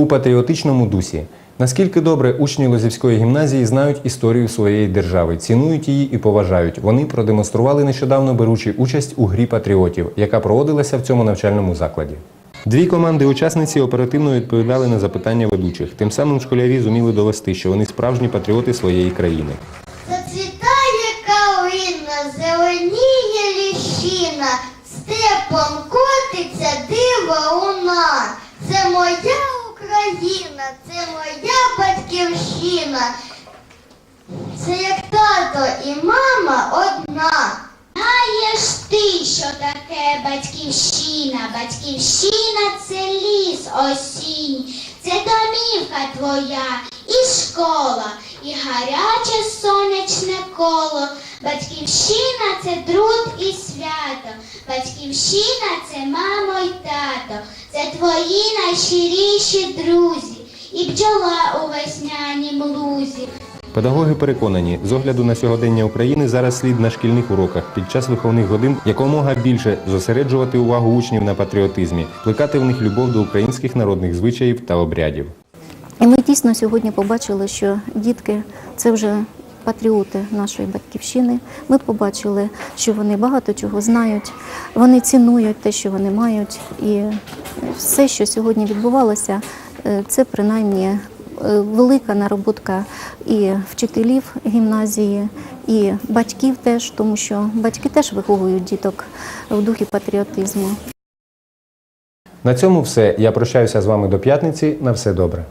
у патріотичному дусі. Наскільки добре учні Лозівської гімназії знають історію своєї держави, цінують її і поважають. Вони продемонстрували нещодавно беручи участь у грі патріотів, яка проводилася в цьому навчальному закладі. Дві команди-учасниці оперативно відповідали на запитання ведучих. Тим самим школярі зуміли довести, що вони справжні патріоти своєї країни. Зацвітає калина, зеленіє ліщина, степом котиться дива луна. Це моя Україна, це моя батьківщина. Це як тато і мама одна. Знаєш ти, що таке батьківщина? Батьківщина це ліс осінь, це домівка твоя і школа, і гаряче сонячне коло. Батьківщина це труд і свято. Батьківщина це мамо й тато, це твої найщиріші друзі, і бджола у веснянім лузі. Педагоги переконані, з огляду на сьогодення України зараз слід на шкільних уроках під час виховних годин якомога більше зосереджувати увагу учнів на патріотизмі, плекати в них любов до українських народних звичаїв та обрядів. І ми дійсно сьогодні побачили, що дітки це вже патріоти нашої батьківщини. Ми побачили, що вони багато чого знають, вони цінують те, що вони мають. І все, що сьогодні відбувалося, е, це принаймні е, велика нароботка і вчителів гімназії, і батьків теж, тому що батьки теж виховують діток в духі патріотизму. На цьому все. Я прощаюся з вами до п'ятниці. На все добре.